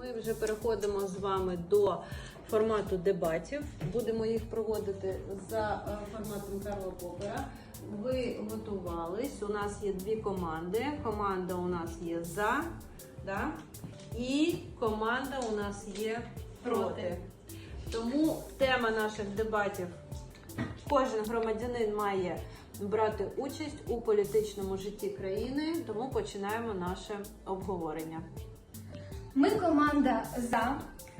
Ми вже переходимо з вами до формату дебатів. Будемо їх проводити за е, форматом Карла Попера. Ви готувались. У нас є дві команди. Команда у нас є за, да? і команда у нас є проти. Тому тема наших дебатів кожен громадянин має брати участь у політичному житті країни, тому починаємо наше обговорення. Ми команда за,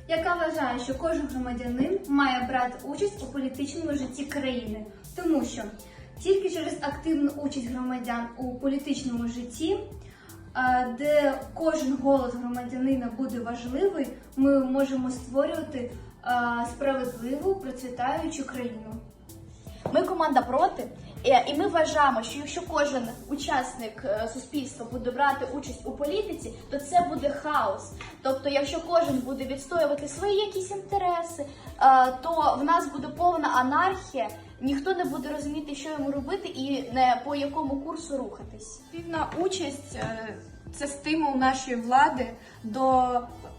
яка вважає, що кожен громадянин має брати участь у політичному житті країни, тому що тільки через активну участь громадян у політичному житті, е, де кожен голос громадянина буде важливий, ми можемо створювати е, справедливу процвітаючу країну. Ми команда проти, е, і ми вважаємо, що якщо кожен учасник е, суспільства буде брати участь у політиці, то це буде хаос. Тобто, якщо кожен буде відстоювати свої якісь інтереси, е, то в нас буде повна анархія, ніхто не буде розуміти, що йому робити і не по якому курсу рухатись. Активна участь це стимул нашої влади до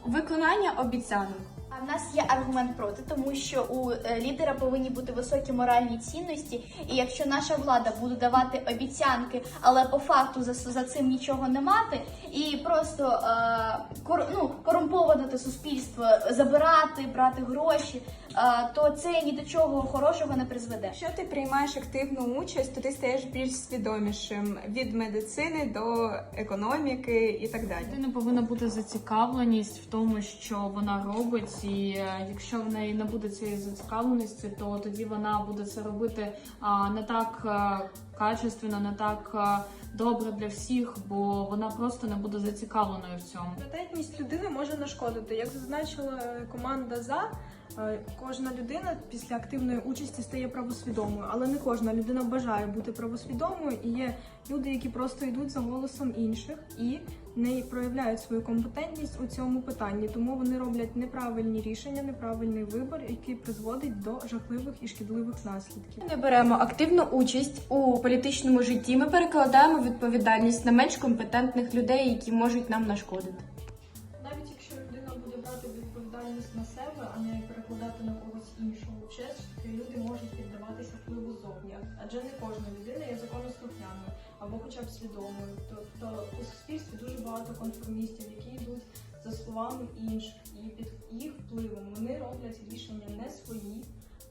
виконання обіцянок. А в нас є аргумент проти, тому що у е, лідера повинні бути високі моральні цінності. І якщо наша влада буде давати обіцянки, але по факту за, за цим нічого не мати, і просто е, кор, ну, корумповувати суспільство, забирати, брати гроші, е, то це ні до чого хорошого не призведе. Якщо ти приймаєш активну участь, то ти стаєш більш свідомішим від медицини до економіки і так далі. Людина повинна бути зацікавленість в тому, що вона робить, і е, якщо в неї не буде цієї зацікавленості, то тоді вона буде це робити а, не так е, качественно, не так е, добре для всіх, бо вона просто не буде зацікавленою в цьому. Пріоритетність людини може нашкодити. Як зазначила команда за е, кожна людина після активної участі стає правосвідомою, але не кожна людина бажає бути правосвідомою. І є люди, які просто йдуть за голосом інших і не проявляють свою компетентність у цьому питанні. Тому вони роблять неправильні рішення, неправильний вибір, який призводить до жахливих і шкідливих наслідків. не беремо активну участь у політичному житті, ми перекладаємо відповідальність на менш компетентних людей, які можуть нам нашкодити. Відповідальність на себе, а не перекладати на когось іншого, все ж таки люди можуть піддаватися впливу зовні, адже не кожна людина є законослухняною або хоча б свідомою. Тобто у суспільстві дуже багато конформістів, які йдуть за словами інших, і під їх впливом вони роблять рішення не свої,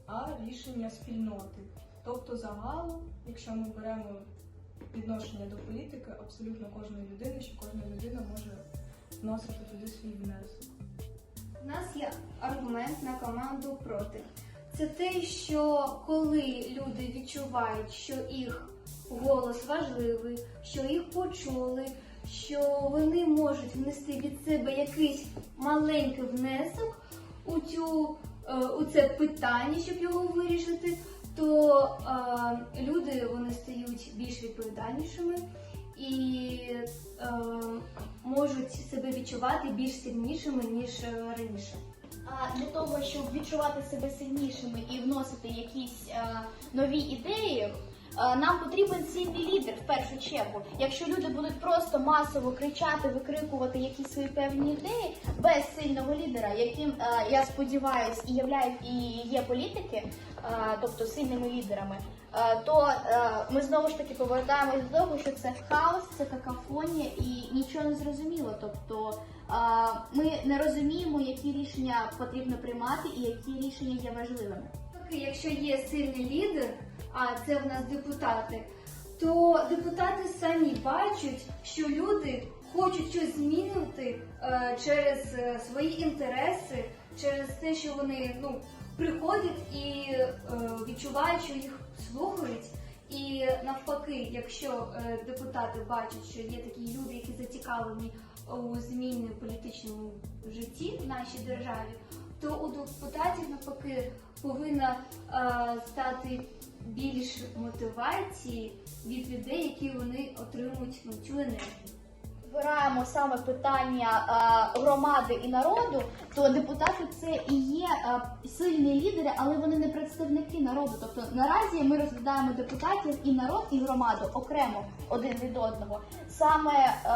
а рішення спільноти. Тобто загалом, якщо ми беремо відношення до політики, абсолютно кожної людини, що кожна людина може вносити туди свій внесок. У нас є аргумент на команду проти. Це те, що коли люди відчувають, що їх голос важливий, що їх почули, що вони можуть внести від себе якийсь маленький внесок у цю е, у це питання, щоб його вирішити, то е, люди вони стають більш відповідальнішими і е, можуть себе відчувати більш сильнішими ніж е, раніше. А для того, щоб відчувати себе сильнішими і вносити якісь е, нові ідеї, нам потрібен сильний лідер в першу чергу. Якщо люди будуть просто масово кричати, викрикувати якісь свої певні ідеї без сильного лідера, яким е, я сподіваюся, і і є політики, е, тобто сильними лідерами, е, то е, ми знову ж таки повертаємось до того, що це хаос, це какафонія і нічого не зрозуміло. Тобто е, ми не розуміємо, які рішення потрібно приймати і які рішення є важливими. Якщо є сильний лідер, а це в нас депутати, то депутати самі бачать, що люди хочуть щось змінити е, через е, свої інтереси, через те, що вони ну, приходять і е, відчувають, що їх слухають. І навпаки, якщо депутати бачать, що є такі люди, які зацікавлені у зміні в політичному житті в нашій державі, то у депутатів навпаки повинна стати більш мотивації від людей, які вони отримують ну, цю енергію. Збираємо саме питання е, громади і народу, то депутати це і є е, сильні лідери, але вони не представники народу. Тобто наразі ми розглядаємо депутатів і народ, і громаду окремо один від одного. Саме е,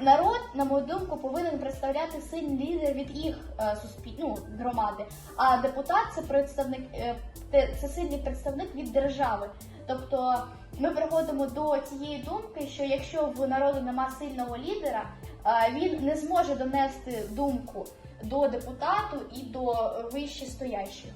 народ, на мою думку, повинен представляти сильні лідери від їх суспіль... ну, громади. А депутат це представник це сильний представник від держави. Тобто ми приходимо до цієї думки, що якщо в народу нема сильного лідера, е, він не зможе донести думку до депутату і до вище стоящих.